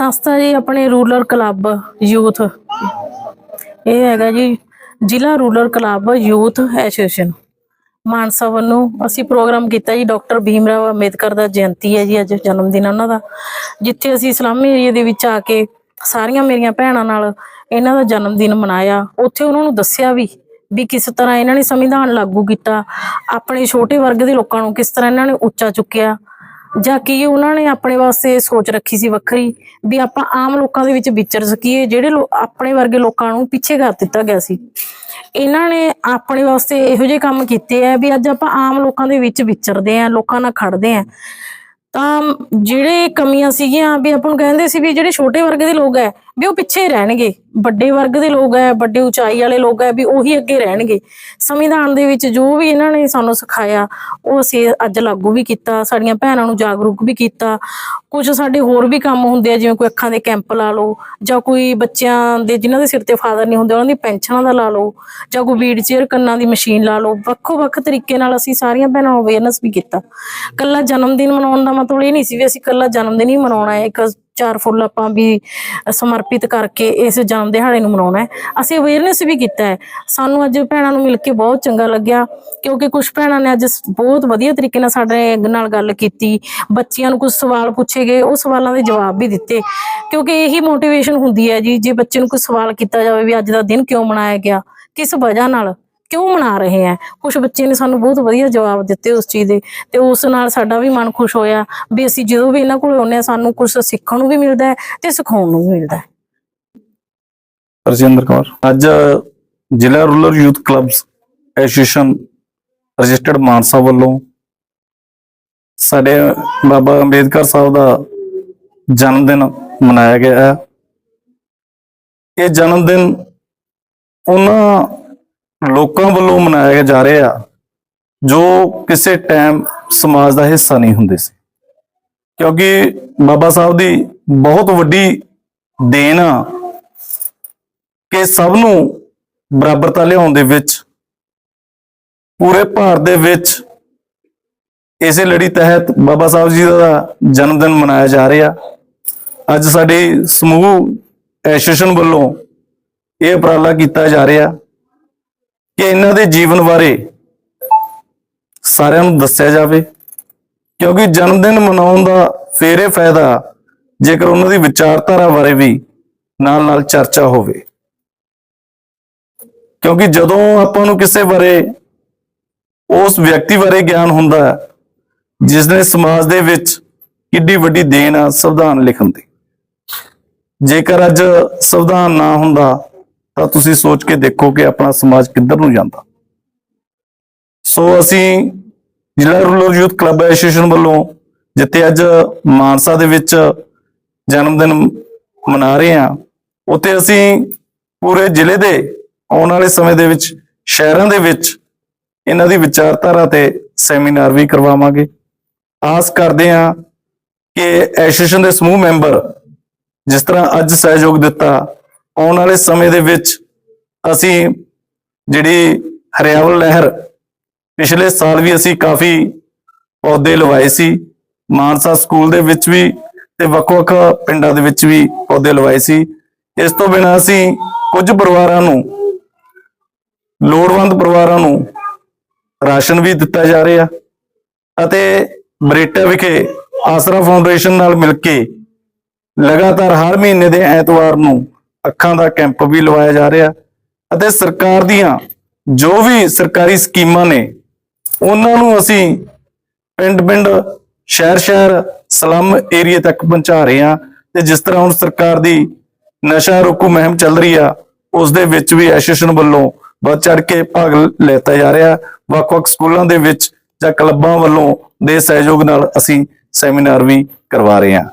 ਸੰਸਥਾ ਜੀ ਆਪਣੇ ਰੂਰਲ ਕਲੱਬ ਯੂਥ। ਇਹ ਹੈਗਾ ਜੀ ਜ਼ਿਲ੍ਹਾ rural club youth association. Mansa ਵੱਲੋਂ ਅਸੀਂ ਪ੍ਰੋਗਰਾਮ ਕੀਤਾ ਜੀ, ਡਾਕਟਰ ਭੀਮ ਭੀਮਰਾਵ ਅੰਬੇਦਕਰ ਦਾ ਜਯੰਤੀ ਹੈ ਜੀ, ਅੱਜ ਜਨਮ ਦਿਨ ਉਹਨਾਂ ਦਾ। ਜਿੱਥੇ ਅਸੀਂ ਇਸਲਾਮੀ ਏਰੀਆ ਦੇ ਵਿੱਚ ਆ ਕੇ ਸਾਰੀਆਂ ਮੇਰੀਆਂ ਭੈਣਾਂ ਨਾਲ ਇਹਨਾਂ ਦਾ ਜਨਮ ਦਿਨ ਮਨਾਇਆ। ਉੱਥੇ ਉਹਨਾਂ ਨੂੰ ਦੱਸਿਆ ਵੀ ਵੀ ਕਿਸ ਤਰ੍ਹਾਂ ਇਹਨਾਂ ਨੇ ਸੰਵਿਧਾਨ ਲਾਗੂ ਕੀਤਾ, ਆਪਣੇ ਛੋਟੇ ਵਰਗ ਦੇ ਲੋਕਾਂ ਨੂੰ ਕਿਸ ਤਰ੍ਹਾਂ ਇਹਨਾਂ ਨੇ ਉੱਚਾ ਚੁੱਕਿਆ। ਜਾਂ ਕੀ ਉਹਨਾਂ ਨੇ ਆਪਣੇ ਵਾਸਤੇ ਸੋਚ ਰੱਖੀ ਸੀ ਵੱਖਰੀ ਵੀ ਆਪਾਂ ਆਮ ਲੋਕਾਂ ਦੇ ਵਿੱਚ ਵਿਚਰ ਸਕੀਏ, ਜਿਹੜੇ ਲੋ- ਆਪਣੇ ਵਰਗੇ ਲੋਕਾਂ ਨੂੰ ਪਿੱਛੇ ਕਰ ਦਿੱਤਾ ਗਿਆ ਸੀ। ਇਹਨਾਂ ਨੇ ਆਪਣੇ ਵਾਸਤੇ ਇਹੋ ਜਿਹੇ ਕੰਮ ਕੀਤੇ ਆ ਵੀ ਅੱਜ ਆਪਾਂ ਆਮ ਲੋਕਾਂ ਦੇ ਵਿੱਚ ਵਿਚਰਦੇ ਆ, ਲੋਕਾਂ ਨਾਲ ਖੜਦੇ ਆ। ਤਾਂ ਜਿਹੜੇ ਕਮੀਆਂ ਸੀਗੀਆਂ ਵੀ ਆਪਾਂ ਨੂੰ ਕਹਿੰਦੇ ਸੀ ਵੀ ਜਿਹੜੇ ਛੋਟੇ ਵਰਗ ਦੇ ਲੋਕ ਹੈ, ਵੀ ਉਹ ਪਿੱਛੇ ਰਹਿਣਗੇ। ਵੱਡੇ ਵਰਗ ਦੇ ਲੋਕ ਹੈ, ਵੱਡੇ ਉਚਾਈ ਵਾਲੇ ਲੋਕ ਹੈ, ਵੀ ਉਹੀ ਅੱਗੇ ਰਹਿਣਗੇ। ਸੰਵਿਧਾਨ ਦੇ ਵਿੱਚ ਜੋ ਵੀ ਇਹਨਾਂ ਨੇ ਸਾਨੂੰ ਸਿਖਾਇਆ, ਉਹ ਅਸੀਂ ਅੱਜ ਲਾਗੂ ਵੀ ਕੀਤਾ, ਸਾਡੀਆਂ ਭੈਣਾਂ ਨੂੰ ਜਾਗਰੂਕ ਵੀ ਕੀਤਾ। ਕੁਝ ਸਾਡੇ ਹੋਰ ਵੀ ਕੰਮ ਹੁੰਦੇ ਆ, ਜਿਵੇਂ ਕੋਈ ਅੱਖਾਂ ਦੇ ਕੈਂਪ ਲਾ ਲਓ, ਜਾਂ ਕੋਈ ਬੱਚਿਆਂ ਦੇ ਜਿਨ੍ਹਾਂ ਦੇ ਸਿਰ ਤੇ ਫਾਦਰ ਨਹੀਂ ਹੁੰਦੇ, ਉਹਨਾਂ ਦੀ ਪੈਨਸ਼ਨਾਂ ਦਾ ਲਾ ਲਓ, ਜਾਂ ਕੋਈ ਵੀਲ ਚੇਅਰ ਕੰਨਾਂ ਦੀ ਮਸ਼ੀਨ ਲਾ ਲਓ। ਵੱਖੋ ਵੱਖ ਤਰੀਕੇ ਨਾਲ ਅਸੀਂ ਸਾਰੀਆਂ ਭੈਣਾਂ ਨੂੰ ਅਵੇਅਰਨੈਸ ਵੀ ਕੀਤਾ। ਕੱਲਾ ਜਨਮ ਦਿਨ ਮਨਾਉਣ ਦਾ ਮਤਲਬ ਇਹ ਨਹੀਂ ਸੀ ਵੀ ਅਸੀਂ ਕੱਲਾ ਜਨਮ ਦਿਨ ਹੀ ਮਨਾਉਣਾ ਹੈ, ਇੱਕ ਚਾਰ ਫੁੱਲ ਆਪਾਂ ਵੀ ਸਮਰਪਿਤ ਕਰਕੇ ਇਸ ਜਨਮ ਦਿਹਾੜੇ ਨੂੰ ਮਨਾਉਣਾ ਹੈ। ਅਸੀਂ ਅਵੇਅਰਨੈਸ ਵੀ ਕੀਤਾ ਹੈ। ਸਾਨੂੰ ਅੱਜ ਭੈਣਾਂ ਨੂੰ ਮਿਲ ਕੇ ਬਹੁਤ ਚੰਗਾ ਲੱਗਿਆ, ਕਿਉਂਕਿ ਕੁਝ ਭੈਣਾਂ ਨੇ ਅੱਜ ਬਹੁਤ ਵਧੀਆ ਤਰੀਕੇ ਨਾਲ ਸਾਡੇ ਨਾਲ ਗੱਲ ਕੀਤੀ, ਬੱਚਿਆਂ ਨੂੰ ਕੁਝ ਸਵਾਲ ਪੁੱਛੇ ਗਏ, ਉਹ ਸਵਾਲਾਂ ਦੇ ਜਵਾਬ ਵੀ ਦਿੱਤੇ। ਕਿਉਂਕਿ ਇਹੀ ਮੋਟੀਵੇਸ਼ਨ ਹੁੰਦੀ ਹੈ ਜੀ, ਜੇ ਬੱਚੇ ਨੂੰ ਕੋਈ ਸਵਾਲ ਕੀਤਾ ਜਾਵੇ ਵੀ ਅੱਜ ਦਾ ਦਿਨ ਕਿਉਂ ਮਨਾਇਆ ਗਿਆ, ਕਿਸ ਵਜ੍ਹਾ ਨਾਲ? ਕਿਉਂ ਮਨਾ ਰਹੇ ਆ? ਕੁਝ ਬੱਚੇ ਨੇ ਸਾਨੂੰ ਬਹੁਤ ਵਧੀਆ ਜਵਾਬ ਦਿੱਤੇ ਉਸ ਚੀਜ਼ ਦੇ ਤੇ ਉਸ ਨਾਲ ਸਾਡਾ ਵੀ ਮਨ ਖੁਸ਼ ਹੋਇਆ ਵੀ ਅਸੀਂ ਜਦੋਂ ਵੀ ਇਹਨਾਂ ਕੋਲ ਆਉਂਦੇ ਹਾਂ ਸਾਨੂੰ ਕੁਝ ਸਿੱਖਣ ਨੂੰ ਵੀ ਮਿਲਦਾ ਹੈ ਤੇ ਸਿਖਾਉਣ ਨੂੰ ਵੀ ਮਿਲਦਾ ਹੈ। ਰਜਿੰਦਰ ਕੌਰ। ਅੱਜ ਜ਼ਿਲ੍ਹਾ rural youth clubs association registered Mansa ਵੱਲੋਂ ਸਾਡੇ ਬਾਬਾ ਅੰਬੇਦਕਰ ਸਾਹਿਬ ਦਾ ਜਨਮ ਦਿਨ ਮਨਾਇਆ ਗਿਆ ਹੈ। ਇਹ ਜਨਮ ਦਿਨ ਉਹਨਾਂ ਲੋਕਾਂ ਵੱਲੋਂ ਮਨਾਇਆ ਜਾ ਰਿਹਾ ਜੋ ਕਿਸੇ ਟਾਈਮ ਸਮਾਜ ਦਾ ਹਿੱਸਾ ਨਹੀਂ ਹੁੰਦੇ ਸੀ। ਕਿਉਂਕਿ ਬਾਬਾ ਸਾਹਿਬ ਦੀ ਬਹੁਤ ਵੱਡੀ ਦੇਣ ਆ ਕਿ ਸਭ ਨੂੰ ਬਰਾਬਰਤਾ ਲਿਆਉਣ ਦੇ ਵਿੱਚ, ਪੂਰੇ ਭਾਰਤ ਦੇ ਵਿੱਚ ਇਸੇ ਲੜੀ ਤਹਿਤ ਬਾਬਾ ਸਾਹਿਬ ਜੀ ਦਾ ਜਨਮ ਦਿਨ ਮਨਾਇਆ ਜਾ ਰਿਹਾ। ਅੱਜ ਸਾਡੇ ਸਮੂਹ ਐਸੋਸੀਏਸ਼ਨ ਵੱਲੋਂ ਇਹ ਉਪਰਾਲਾ ਕੀਤਾ ਜਾ ਰਿਹਾ। ਕਿ ਇਹਨਾਂ ਦੇ ਜੀਵਨ ਬਾਰੇ ਸਾਰਿਆਂ ਨੂੰ ਦੱਸਿਆ ਜਾਵੇ ਕਿਉਂਕਿ ਜਨਮ ਦਿਨ ਮਨਾਉਣ ਦਾ ਫੇਰੇ ਫਾਇਦਾ ਜੇਕਰ ਉਹਨਾਂ ਦੀ ਵਿਚਾਰਧਾਰਾ ਬਾਰੇ ਵੀ ਨਾਲ ਨਾਲ ਚਰਚਾ ਹੋਵੇ। ਕਿਉਂਕਿ ਜਦੋਂ ਆਪਾਂ ਨੂੰ ਕਿਸੇ ਬਾਰੇ ਉਸ ਵਿਅਕਤੀ ਬਾਰੇ ਗਿਆਨ ਹੁੰਦਾ ਹੈ, ਜਿਸ ਨੇ ਸਮਾਜ ਦੇ ਵਿੱਚ ਕਿੱਡੀ ਵੱਡੀ ਦੇਣ ਆ ਸੰਵਿਧਾਨ ਲਿਖਣ ਦੀ। ਜੇਕਰ ਅੱਜ ਸੰਵਿਧਾਨ ਨਾ ਹੁੰਦਾ ਤਾਂ ਤੁਸੀਂ ਸੋਚ ਕੇ ਦੇਖੋ ਕਿ ਆਪਣਾ ਸਮਾਜ ਕਿੱਧਰ ਨੂੰ ਜਾਂਦਾ। ਸੋ ਅਸੀਂ ਜ਼ਿਲ੍ਹਾ ਰੂਰਲ ਯੂਥ ਕਲੱਬ ਐਸੋਸੀਏਸ਼ਨ ਵੱਲੋਂ ਜਿੱਥੇ ਅੱਜ ਮਾਨਸਾ ਦੇ ਵਿੱਚ ਜਨਮ ਦਿਨ ਮਨਾ ਰਹੇ ਹਾਂ, ਉੱਥੇ ਅਸੀਂ ਪੂਰੇ ਜ਼ਿਲ੍ਹੇ ਦੇ ਆਉਣ ਵਾਲੇ ਸਮੇਂ ਦੇ ਵਿੱਚ, ਸ਼ਹਿਰਾਂ ਦੇ ਵਿੱਚ ਇਹਨਾਂ ਦੀ ਵਿਚਾਰਧਾਰਾ ਤੇ ਸੈਮੀਨਾਰ ਵੀ ਕਰਵਾਵਾਂਗੇ। ਆਸ ਕਰਦੇ ਹਾਂ ਕਿ ਐਸੋਸੀਏਸ਼ਨ ਦੇ ਸਮੂਹ ਮੈਂਬਰ ਜਿਸ ਤਰ੍ਹਾਂ ਅੱਜ ਸਹਿਯੋਗ ਦਿੱਤਾ ਆਉਣ ਵਾਲੇ ਸਮੇਂ ਦੇ ਵਿੱਚ ਅਸੀਂ ਜਿਹੜੀ ਹਰਿਆਵਲ ਲਹਿਰ ਪਿਛਲੇ ਸਾਲ ਵੀ ਅਸੀਂ ਕਾਫੀ ਪੌਦੇ ਲਵਾਏ ਸੀ, ਮਾਨਸਾ ਸਕੂਲ ਦੇ ਵਿੱਚ ਵੀ ਤੇ ਵੱਖ-ਵੱਖ ਪਿੰਡਾਂ ਦੇ ਵਿੱਚ ਵੀ ਪੌਦੇ ਲਵਾਏ ਸੀ। ਇਸ ਤੋਂ ਬਿਨਾਂ ਅਸੀਂ ਕੁਝ ਪਰਿਵਾਰਾਂ ਨੂੰ, ਲੋੜਵੰਦ ਪਰਿਵਾਰਾਂ ਨੂੰ ਰਾਸ਼ਨ ਵੀ ਦਿੱਤਾ ਜਾ ਰਿਹਾ ਅਤੇ ਬਰੇਟਾ ਵਿਖੇ ਆਸਰਾ ਫਾਊਂਡੇਸ਼ਨ ਨਾਲ ਮਿਲ ਕੇ ਲਗਾਤਾਰ ਹਰ ਮਹੀਨੇ ਦੇ ਐਤਵਾਰ ਨੂੰ ਅੱਖਾਂ ਦਾ ਕੈਂਪ ਵੀ ਲਵਾਇਆ ਜਾ ਰਿਹਾ ਅਤੇ ਸਰਕਾਰ ਦੀਆਂ ਜੋ ਵੀ ਸਰਕਾਰੀ ਸਕੀਮਾਂ ਨੇ, ਉਹਨਾਂ ਨੂੰ ਅਸੀਂ ਪਿੰਡ-ਪਿੰਡ, ਸ਼ਹਿਰ-ਸ਼ਹਿਰ, ਸਲਮ ਏਰੀਆ ਤੱਕ ਪਹੁੰਚਾ ਰਹੇ ਹਾਂ ਤੇ ਜਿਸ ਤਰ੍ਹਾਂ ਹੁਣ ਸਰਕਾਰ ਦੀ ਨਸ਼ਾ ਰੋਕੂ ਮੁਹਿੰਮ ਚੱਲ ਰਹੀ ਆ, ਉਸ ਦੇ ਵਿੱਚ ਵੀ ਐਸੋਸੀਏਸ਼ਨ ਵੱਲੋਂ ਵੱਧ ਚੜ ਕੇ ਭਾਗ ਲੈਤਾ ਜਾ ਰਿਹਾ। ਵੱਖ-ਵੱਖ ਸਕੂਲਾਂ ਦੇ ਵਿੱਚ ਜਾਂ ਕਲੱਬਾਂ ਵੱਲੋਂ ਦੇ ਸਹਿਯੋਗ ਨਾਲ ਅਸੀਂ ਸੈਮੀਨਾਰ ਵੀ ਕਰਵਾ ਰਹੇ ਹਾਂ।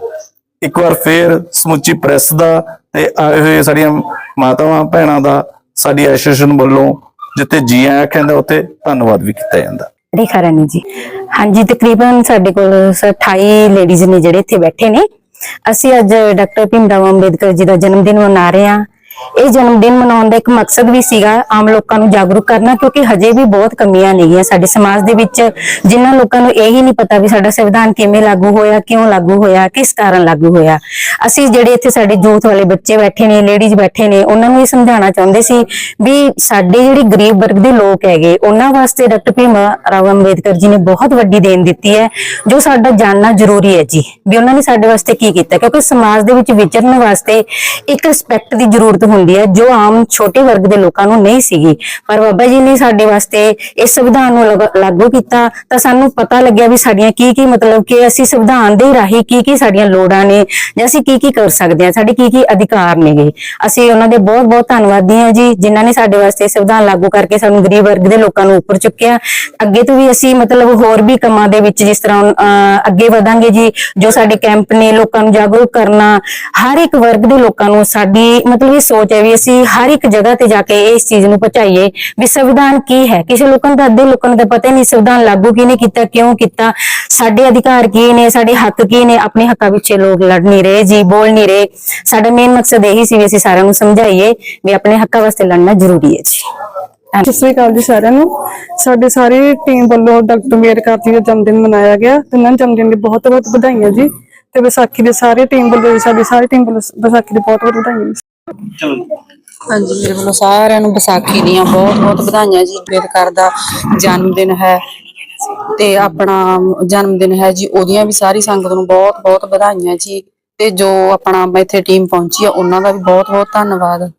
ਇੱਕ ਵਾਰ ਫੇਰ ਸਮੁੱਚੀ ਪ੍ਰੈਸ ਦਾ ਤੇ ਆਏ ਹੋਏ ਸਾਡੀਆਂ ਮਾਤਾਵਾਂ, ਭੈਣਾਂ ਦਾ ਸਾਡੀ ਐਸੋਸੀਏਸ਼ਨ ਵੱਲੋਂ ਜਿੱਥੇ ਜੀ ਆਇਆਂ ਕਹਿੰਦਾ ਉੱਥੇ ਧੰਨਵਾਦ ਵੀ ਕੀਤਾ ਜਾਂਦਾ। ਰੇਖਾ ਰਾਣੀ ਜੀ। ਹਾਂਜੀ, ਤਕਰੀਬਨ ਸਾਡੇ ਕੋਲ ਸਰ 28 ਲੇਡੀਜ਼ ਨੇ ਜਿਹੜੇ ਇੱਥੇ ਬੈਠੇ ਨੇ। ਅਸੀਂ ਅੱਜ ਡਾਕਟਰ ਭੀਮ ਭੀਮਰਾਵ ਅੰਬੇਦਕਰ ਜੀ ਦਾ ਜਨਮ ਦਿਨ ਮਨਾ ਰਹੇ ਹਾਂ। ਇਹ ਜਨਮ ਦਿਨ ਮਨਾਉਣ ਦਾ ਇੱਕ ਮਕਸਦ ਵੀ ਸੀਗਾ ਆਮ ਲੋਕਾਂ ਨੂੰ ਜਾਗਰੂਕ ਕਰਨਾ, ਕਿਉਂਕਿ ਹਜੇ ਵੀ ਬਹੁਤ ਕਮੀਆਂ ਨੇਗੀਆਂ ਸਾਡੇ ਸਮਾਜ ਦੇ ਵਿੱਚ, ਜਿਨ੍ਹਾਂ ਲੋਕਾਂ ਨੂੰ ਇਹ ਹੀ ਨਹੀਂ ਪਤਾ ਵੀ ਸਾਡਾ ਸੰਵਿਧਾਨ ਕਿਵੇਂ ਲਾਗੂ ਹੋਇਆ, ਕਿਉਂ ਲਾਗੂ ਹੋਇਆ, ਕਿਸ ਕਾਰਨ ਲਾਗੂ ਹੋਇਆ। ਅਸੀਂ ਜਿਹੜੇ ਇੱਥੇ ਸਾਡੇ ਯੂਥ ਵਾਲੇ ਬੱਚੇ ਬੈਠੇ ਨੇ ਲੇਡੀਜ਼ ਬੈਠੇ ਨੇ, ਉਹਨਾਂ ਨੂੰ ਇਹ ਸਮਝਾਉਣਾ ਚਾਹੁੰਦੇ ਸੀ ਵੀ ਸਾਡੇ ਜਿਹੜੇ ਗਰੀਬ ਵਰਗ ਦੇ ਲੋਕ ਹੈਗੇ, ਉਹਨਾਂ ਵਾਸਤੇ ਡਾਕਟਰ ਭੀਮ ਰਾਓ ਅੰਬੇਦਕਰ ਜੀ ਨੇ ਬਹੁਤ ਵੱਡੀ ਦੇਣ ਦਿੱਤੀ ਹੈ, ਜੋ ਸਾਡਾ ਜਾਣਨਾ ਜ਼ਰੂਰੀ ਹੈ ਜੀ। ਵੀ ਉਹਨਾਂ ਨੇ ਸਾਡੇ ਵਾਸਤੇ ਕੀ ਕੀਤਾ, ਕਿਉਂਕਿ ਸਮਾਜ ਦੇ ਵਿੱਚ ਵਿਚਰਨ ਵਾਸਤੇ ਇੱਕ ਰਿਸਪੈਕਟ ਦੀ ਜ਼ਰੂਰਤ ਹੁੰਦੀ ਹੈ ਜੋ ਆਮ ਛੋਟੇ ਵਰਗ ਦੇ ਲੋਕਾਂ ਨੂੰ ਨਹੀਂ ਸੀਗੀ। ਪਰ ਬਾਬਾ ਜੀ ਨੇ ਸਾਡੇ ਵਾਸਤੇ ਇਸ ਸੰਵਿਧਾਨ ਨੂੰ ਲਾਗੂ ਕੀਤਾ ਤਾਂ ਸਾਨੂੰ ਪਤਾ ਲੱਗਿਆ ਵੀ ਸਾਡੀਆਂ ਕੀ ਕੀ ਮਤਲਬ ਕਿ ਅਸੀਂ ਸੰਵਿਧਾਨ ਦੇ ਰਾਹੀਂ ਕੀ ਕੀ ਸਾਡੀਆਂ ਲੋੜਾਂ ਨੇ ਜਾਂ ਅਸੀਂ ਕੀ ਕੀ ਕਰ ਸਕਦੇ ਹਾਂ ਸਾਡੇ ਕੀ ਕੀ ਅਧਿਕਾਰ ਨੇਗੇ। ਅਸੀਂ ਉਹਨਾਂ ਦੇ ਬਹੁਤ ਬਹੁਤ ਧੰਨਵਾਦੀ ਹਾਂ ਜੀ ਜਿਨ੍ਹਾਂ ਨੇ ਸਾਡੇ ਵਾਸਤੇ ਸੰਵਿਧਾਨ ਲਾਗੂ ਕਰਕੇ ਸਾਨੂੰ ਗਰੀਬ ਵਰਗ ਦੇ ਲੋਕਾਂ ਨੂੰ ਉੱਪਰ ਚੁੱਕਿਆ। ਅੱਗੇ ਤੋਂ ਵੀ ਅਸੀਂ ਮਤਲਬ ਹੋਰ ਵੀ ਕੰਮਾਂ ਦੇ ਵਿੱਚ ਜਿਸ ਤਰ੍ਹਾਂ ਅਹ, ਅੱਗੇ ਵਧਾਂਗੇ ਜੀ ਜੋ ਸਾਡੇ ਕੈਂਪ ਨੇ ਲੋਕਾਂ ਨੂੰ ਜਾਗਰੂਕ ਕਰਨਾ ਹਰ ਇੱਕ ਵਰਗ ਦੇ ਲੋਕਾਂ ਨੂੰ ਸਾਡੀ ਮਤਲਬ ਇਹ ਸੋਚ ਹੈ ਵੀ ਅਸੀਂ ਹਰ ਇੱਕ ਜਗ੍ਹਾ ਤੇ ਜਾ ਕੇ ਇਸ ਚੀਜ਼ ਨੂੰ ਪਹੁੰਚਾਈਏ ਵੀ ਸੰਵਿਧਾਨ ਕੀ ਹੈ। ਕਿਸੇ ਲੋਕਾਂ ਨੂੰ ਅੱਧੇ ਲੋਕਾਂ ਨੂੰ ਪਤਾ ਨਹੀਂ ਸੰਵਿਧਾਨ ਲਾਗੂ ਕਿਹਨੇ ਕੀਤਾ, ਕਿਉਂ ਕੀਤਾ, ਸਾਡੇ ਅਧਿਕਾਰ ਕੀ ਨੇ, ਸਾਡੇ ਹੱਕ ਕੀ ਨੇ, ਆਪਣੇ ਹੱਕਾਂ ਪਿੱਛੇ ਲੋਕ ਲੜ ਨਹੀਂ ਰਹੇ, ਜੀ ਬੋਲ ਨਹੀਂ ਰਹੇ। ਸਾਡਾ ਮੇਨ ਮਕਸਦ ਇਹੀ ਸੀ ਵੀ ਅਸੀਂ ਸਾਰਿਆਂ ਨੂੰ ਸਮਝਾਈਏ ਵੀ ਆਪਣੇ ਹੱਕਾਂ ਵਾਸਤੇ ਲੜਨਾ ਜ਼ਰੂਰੀ ਹੈ ਜੀ। ਸਤਿ ਸ੍ਰੀ ਅਕਾਲ ਜੀ ਸਾਰਿਆਂ ਨੂੰ। ਸਾਡੇ ਸਾਰੀ ਟੀਮ ਵੱਲੋਂ ਡਾਕਟਰ ਅੰਬੇਡਕਰ ਜੀ ਦਾ ਜਨਮ ਦਿਨ ਮਨਾਇਆ ਗਿਆ। ਤੇ ਉਹਨਾਂ ਜਨਮ ਦਿਨ ਦੀ ਬਹੁਤ ਬਹੁਤ ਵਧਾਈਆਂ ਜੀ। ਤੇ ਵਿਸਾਖੀ ਦੇ ਸਾਰੇ ਟੀਮ ਵੱਲੋਂ ਵੀ ਸਾਡੀ ਸਾਰੀ ਟੀਮ ਵੱਲੋਂ ਵਿਸਾਖੀ ਦੀ ਬਹੁਤ ਬਹੁਤ ਵਧਾਈਆਂ ਹਾਂਜੀ, ਮੇਰੇ ਵੱਲੋਂ ਸਾਰਿਆਂ ਨੂੰ ਵਿਸਾਖੀ ਦੀਆਂ ਬਹੁਤ ਬਹੁਤ ਵਧਾਈਆਂ ਜੀ। ਅੰਬੇਦਕਰ ਦਾ ਜਨਮ ਦਿਨ ਹੈ ਤੇ ਆਪਣਾ ਜਨਮ ਦਿਨ ਹੈ ਜੀ। ਉਹਦੀਆਂ ਵੀ ਸਾਰੀ ਸੰਗਤ ਨੂੰ ਬਹੁਤ ਬਹੁਤ ਵਧਾਈਆਂ ਜੀ। ਤੇ ਜੋ ਆਪਣਾ ਇੱਥੇ ਟੀਮ ਪਹੁੰਚੀ ਆ, ਉਹਨਾਂ ਦਾ ਵੀ ਬਹੁਤ ਬਹੁਤ ਧੰਨਵਾਦ।